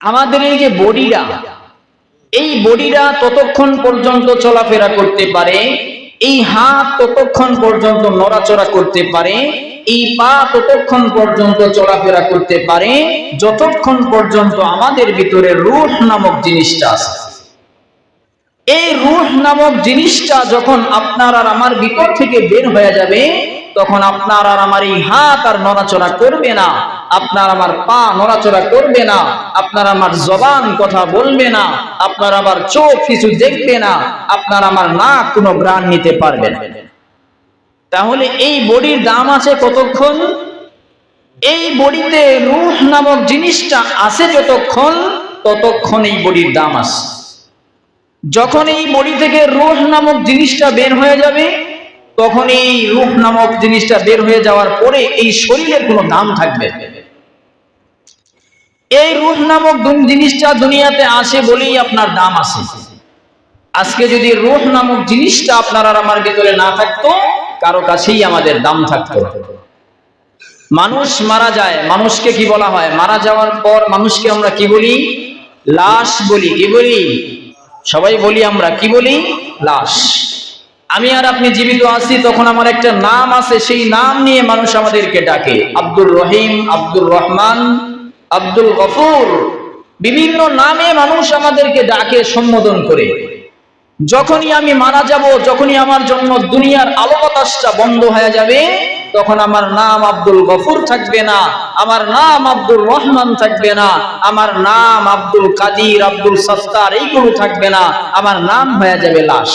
আমাদের এই যে বডিরা, এই বডিরা ততক্ষণ পর্যন্ত চলাফেরা করতে পারে, এই হাত ততক্ষণ পর্যন্ত নড়াচড়া করতে পারে, এই পা ততক্ষণ পর্যন্ত চলাফেরা করতে পারে, যতক্ষণ পর্যন্ত আমাদের ভিতরে রুহ নামক জিনিসটা আছে। এই রুহ নামক জিনিসটা যখন আপনার আর আমার ভিতর থেকে বের হয়ে যাবে, তখন আপনার আর আমার এই হাত আর নড়াচড়া করবে না। আপনার আমার পা নড়াচড়া করবে না, আপনার আমার জবান কথা বলবে না, আপনার আমার চোখ কিছু দেখবে না, আপনার আমার নাক কোনো গ্রাণ নিতে পারবে না। তাহলে এই বডির দাম আছে কতক্ষণ? এই বডিতে রুহ নামক জিনিসটা আছে যতক্ষণ, ততক্ষণ এই বডির দাম আছে। যখন এই বডি থেকে রুহ নামক জিনিসটা বের হয়ে যাবে, তখন এই রুহ নামক জিনিসটা বের হয়ে যাওয়ার পরে এই শরীরের কোনো দাম থাকবে না। এই রুহ নামক জিনিসটা দুনিয়াতে আসে বলেই আপনার দাম আছে আজকে যদি রুহ নামক জিনিসটা আপনার আর আমার ভিতরে না থাকতো, কারও কাছেই আমাদের দাম থাকতো। মানুষ মারা যায়, মানুষকে কি বলা হয়? মারা যাওয়ার পর মানুষকে আমরা কি বলি? লাশ বলি। কি বলি? সবাই বলি আমরা। কি বলি? লাশ। আমি আর আপনি জীবিত আছি, তখন আমার একটা নাম আছে। সেই নাম নিয়ে মানুষ আমাদেরকে ডাকে। আব্দুর রহিম, আব্দুর রহমান আব্দুল গফুর, বিভিন্ন নামে মানুষ আমাদেরকে ডাকে, সম্বোধন করে। যখনই আমি মারা যাব, যখনই আমার জন্য দুনিয়ার আলো বাতাসটা বন্ধ হয়ে যাবে, তখন আমার নাম আব্দুল গফুর থাকবে না, আমার নাম আব্দুল রহমান থাকবে না, আমার নাম আব্দুল কাদির, আব্দুল সস্তার এইগুলো থাকবে না, আমার নাম হয়ে যাবে লাশ।